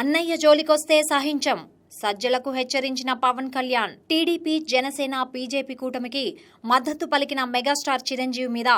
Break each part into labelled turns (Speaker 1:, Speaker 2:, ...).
Speaker 1: అన్నయ్య జోలికొస్తే సహించం. సజ్జలకు హెచ్చరించిన పవన్ కళ్యాణ్ టీడీపీ జనసేన బీజేపీ కూటమికి మద్దతు పలికిన మెగాస్టార్ చిరంజీవి మీద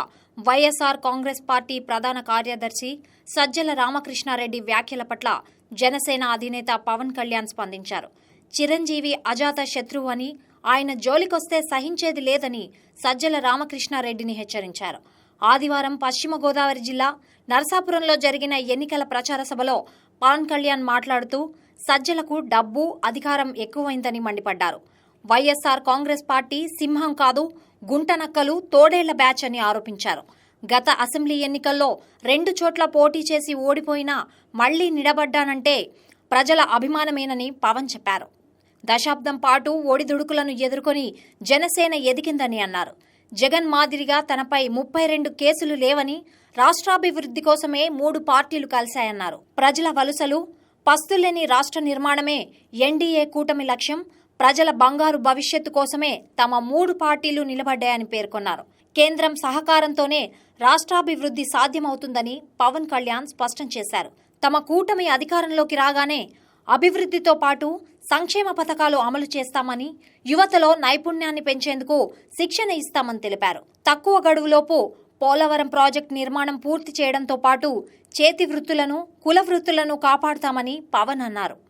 Speaker 1: వైఎస్ఆర్ కాంగ్రెస్ పార్టీ ప్రధాన కార్యదర్శి సజ్జల రామకృష్ణారెడ్డి వ్యాఖ్యల పట్ల జనసేన అధినేత పవన్ కళ్యాణ్ స్పందించారు. చిరంజీవి అజాత శత్రువు అని ఆయన జోలికొస్తే సహించేది లేదని సజ్జల రామకృష్ణారెడ్డిని హెచ్చరించారు. ఆదివారం పశ్చిమ గోదావరి జిల్లా నరసాపురంలో జరిగిన ఎన్నికల ప్రచార సభలో పవన్ కళ్యాణ్ మాట్లాడుతూ సజ్జలకు డబ్బు అధికారం ఎక్కువైందని మండిపడ్డారు. వైఎస్ఆర్ కాంగ్రెస్ పార్టీ సింహం కాదు గుంటనక్కలు తోడేళ్ళ బ్యాచ్ అని ఆరోపించారు. గత అసెంబ్లీ ఎన్నికల్లో రెండు చోట్ల పోటీ చేసి ఓడిపోయినా మళ్ళీ నిలబడ్డానంటే ప్రజల అభిమానమేనని పవన్ చెప్పారు. దశాబ్దం పాటు ఓడిదుడుకులను ఎదుర్కొని జనసేన ఎదిగిందని అన్నారు. జగన్ మాదిరిగా తనపై ముప్పై రెండు కేసులు లేవని రాష్ట్రాభివృద్ధి కోసమే మూడు పార్టీలు కలిశాయన్నారు. ప్రజల వలుసలు పస్తులేని రాష్ట్ర నిర్మాణమే ఎన్డీఏ కూటమి లక్ష్యం ప్రజల బంగారు భవిష్యత్తు కోసమే తమ మూడు పార్టీలు నిలబడ్డాయని పేర్కొన్నారు. కేంద్రం సహకారంతోనే రాష్ట్రాభివృద్ధి సాధ్యమవుతుందని పవన్ కళ్యాణ్ స్పష్టం చేశారు. తమ కూటమి అధికారంలోకి రాగానే అభివృద్ధితో పాటు సంక్షేమ పథకాలు అమలు చేస్తామని యువతలో నైపుణ్యాన్ని పెంచేందుకు శిక్షణ ఇస్తామని తెలిపారు. తక్కువ గడువులోపు పోలవరం ప్రాజెక్ట్ నిర్మాణం పూర్తి చేయడంతో పాటు చేతి వృత్తులను కుల వృత్తులను కాపాడుతామని పవన్ అన్నారు.